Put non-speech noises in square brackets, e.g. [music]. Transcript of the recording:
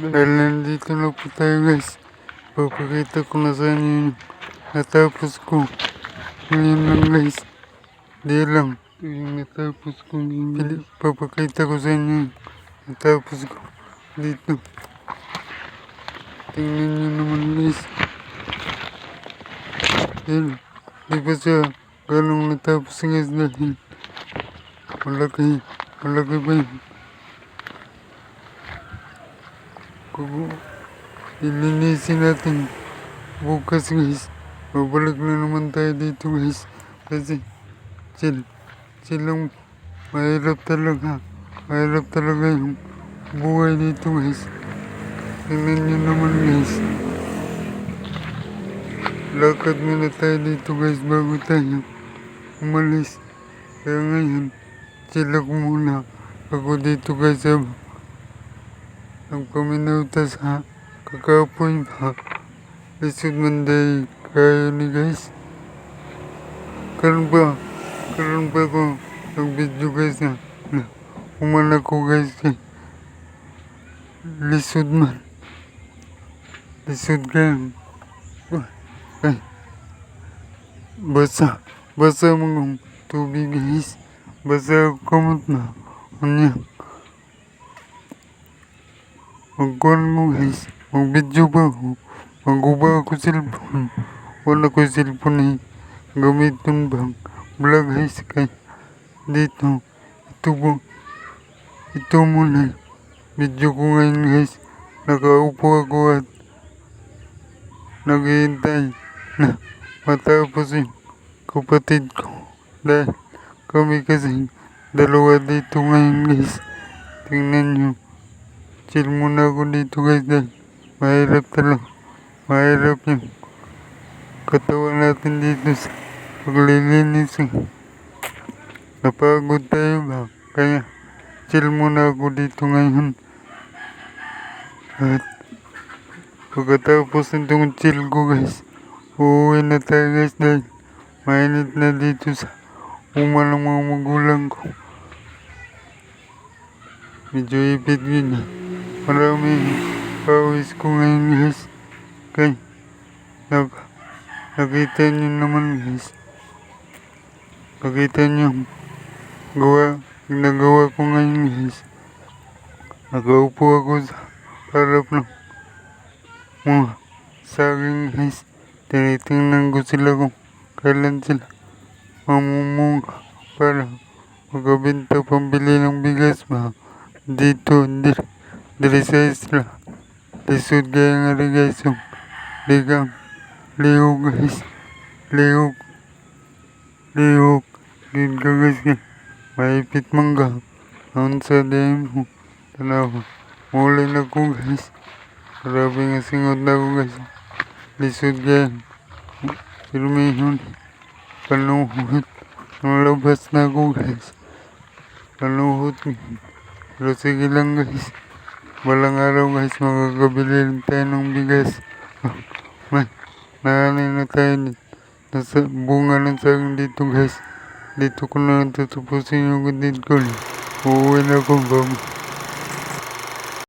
Dahil nandito na po tayo guys. Papakita ko na sa inyo yung natapos ko. Ngayon lang guys. Di lang. Yung natapos ko. Pili, papakita ko sa inyo yung natapos ko. Dito. Tingnan nyo naman guys. Yan. Di ba siya ganong natapos guys dahil malaki. Malaki ba yun? Kung ilinisin natin bukas guys. Babalik na naman tayo dito guys. Kasi chill. Chill lang. Mahirap talaga. Mahirap talaga yung buhay dito guys. Tingnan nyo naman guys. Lakad muna tayo dito guys bago tayo umalis. Kaya ngayon, chill ako muna. Ako dito guys sa Nagpaminauta sa kakapoy pa. Lisod man day kayo ni guys. Karon ba? Karon ba ko nag-video guys na, na umana ko guys kay lisod man. Lisod kayo. Ay. Basa. Basa mga tubig guys. Basa kamot na. Ano Magkuhan mo guys. Mag-video ba ako? Mag-uba ako cellphone. Wala ko cellphone eh. Gamitin bang vlog guys kay dito. Ito po. Ito muna. Video ko ngayon guys. Nakaupo ako at naghihintay na matapos yung kapatid ko. Dahil kami kasi dalawa dito ngayon guys. Tingnan nyo. Chill muna ako dito guys dahil mahirap talaga. Mahirap yung katawan natin dito sa paglilinis. Napagod tayo ba? Kaya chill muna ako dito ngayon. At pagkatapos nitong chill ko guys, uuwi na tayo guys dahil mainit na dito sa uma ng mga magulang ko. Medyo ipit yun eh. Marami pawis ko ngayon guys. Kay nak nakita nyo naman guys. Nakita nyo gawa, ginagawa ko ngayon guys. Nakaupo ako sa harap ng mga saging guys. Tinitingnan ko sila kung kailan sila mamumunga para magkabenta pambili ng bigas ba dito hindi diri sa isla lisod kaya nga rin guys yung ligang lihog guys. Lihog lihog din ka guys kaya maipit mangga. Noon sa dahil mo muli na ko guys. Grabe nga singot na ko guys. Lisod kaya Pirmihon panuhot nung labas na ko guys. Panuhot pero sige lang guys Balang araw guys, makakabili rin tayo ng bigas. [laughs] May, naanay na tayo dito. Nasa bunga ng saging dito guys. Dito ko na tatapusin yung gandit ko. Uuwi na ako, bam.